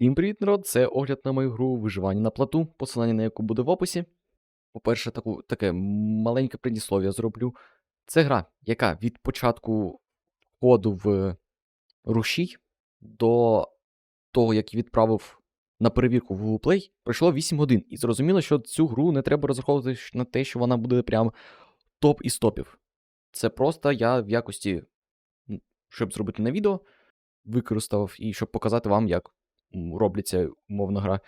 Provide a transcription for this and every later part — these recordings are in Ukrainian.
Всім привіт, народ! Це огляд на мою гру виживання на плату, посилання на яку буде в описі. По-перше, таке маленьке предіслов'я зроблю. Це гра, яка від початку входу в рушій до того, як відправив на перевірку в Google Play, пройшло 8 годин. І зрозуміло, що цю гру не треба розраховувати на те, що вона буде прям топ із топів. Це просто я в якості, щоб зробити на відео, використав і щоб показати вам, як робляться умовна гра.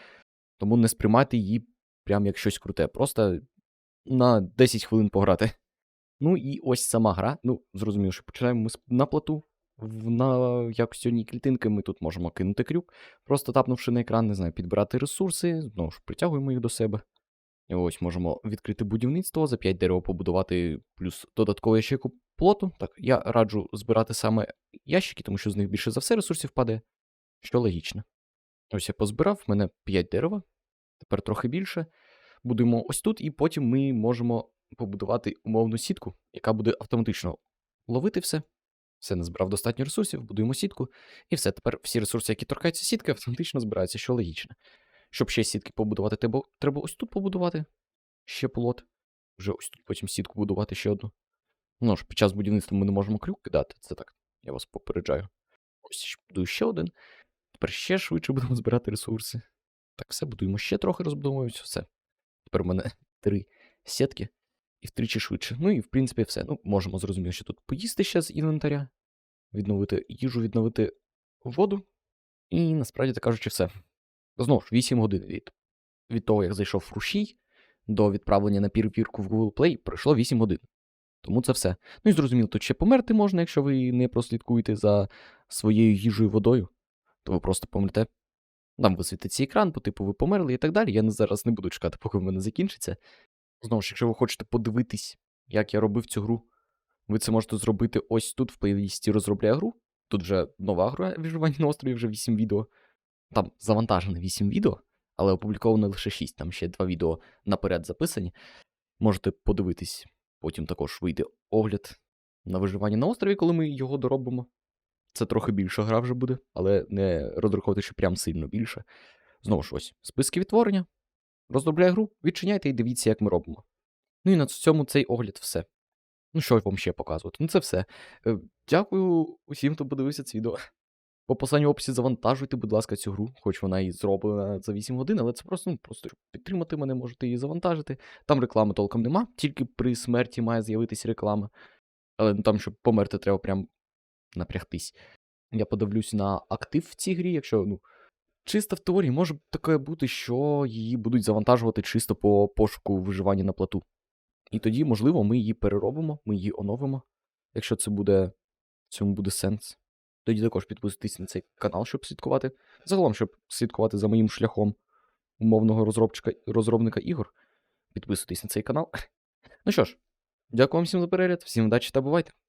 Тому не сприймайте її прям як щось круте. Просто на 10 хвилин пограти. Ну і ось сама гра. Ну, зрозуміло, що починаємо ми на плату. На якості одній клітинки ми тут можемо кинути крюк, просто тапнувши на екран, не знаю, підбирати ресурси, знову ж притягуємо їх до себе. І ось можемо відкрити будівництво, за 5 дерева побудувати, плюс додатково ящику плоту. Так, я раджу збирати саме ящики, тому що з них більше за все ресурсів падає, що логічно. Ось я позбирав, в мене 5 дерева, тепер трохи більше. Будуємо ось тут, і потім ми можемо побудувати умовну сітку, яка буде автоматично ловити все. Все, назбирав достатньо ресурсів, будуємо сітку, і все. Тепер всі ресурси, які торкаються сітки, автоматично збираються, що логічно. Щоб ще сітки побудувати, треба, треба ось тут побудувати ще плот. Вже ось тут потім сітку будувати ще одну. Ну ж, під час будівництва ми не можемо крюк кидати, це так, я вас попереджаю. Ось ще будую ще один. Тепер ще швидше будемо збирати ресурси. Так, все, будуємо ще трохи розбудовуємося, все. Тепер у мене три сітки і втричі швидше. Ну і в принципі все. Ну, можемо зрозуміти, що тут поїсти ще з інвентаря, відновити їжу, відновити воду. І насправді так кажучи, все. Знову ж 8 годин від, від того, як зайшов в рушій, до відправлення на перевірку в Google Play пройшло 8 годин. Тому це все. Ну і зрозуміло, тут ще померти можна, якщо ви не прослідкуєте за своєю їжею водою, то ви просто помрете. Там висвітиться екран, по типу ви померли і так далі. Я зараз не буду чекати, поки в мене закінчиться. Знову ж, якщо ви хочете подивитись, як я робив цю гру, ви це можете зробити ось тут в плейлісті розробляє гру. Тут вже нова гра виживання на острові, вже 8 відео. Там завантажено 8 відео, але опубліковано лише 6, там ще 2 відео наперед записані. Можете подивитись, потім також вийде огляд на виживання на острові, коли ми його доробимо. Це трохи більша гра вже буде, але не розраховувати, що прям сильно більше. Знову ж ось, списки відтворення. Розробляє гру, відчиняйте і дивіться, як ми робимо. Ну і на цьому цей огляд все. Ну, що вам ще показувати? Ну, це все. Е, Дякую усім, хто подивився це відео. По посланню в описі завантажуйте, будь ласка, цю гру, хоч вона і зроблена за 8 годин, але це просто, ну, просто підтримати мене, можете її завантажити. Там реклами толком нема, тільки при смерті має з'явитися реклама. Але ну, там, щоб померти, треба прям напрягтись. Я подивлюсь на актив в цій грі, якщо, ну, чисто в теорії може таке бути, що її будуть завантажувати чисто по пошуку виживання на плату. І тоді, можливо, ми її переробимо, ми її оновимо, якщо це буде, цьому буде сенс. Тоді також підписуйтесь на цей канал, щоб слідкувати. Загалом, щоб слідкувати за моїм шляхом умовного розробчика, розробника ігор. Підписуйтесь на цей канал. Ну що ж, дякую вам всім за перегляд, всім удачі та бувайте!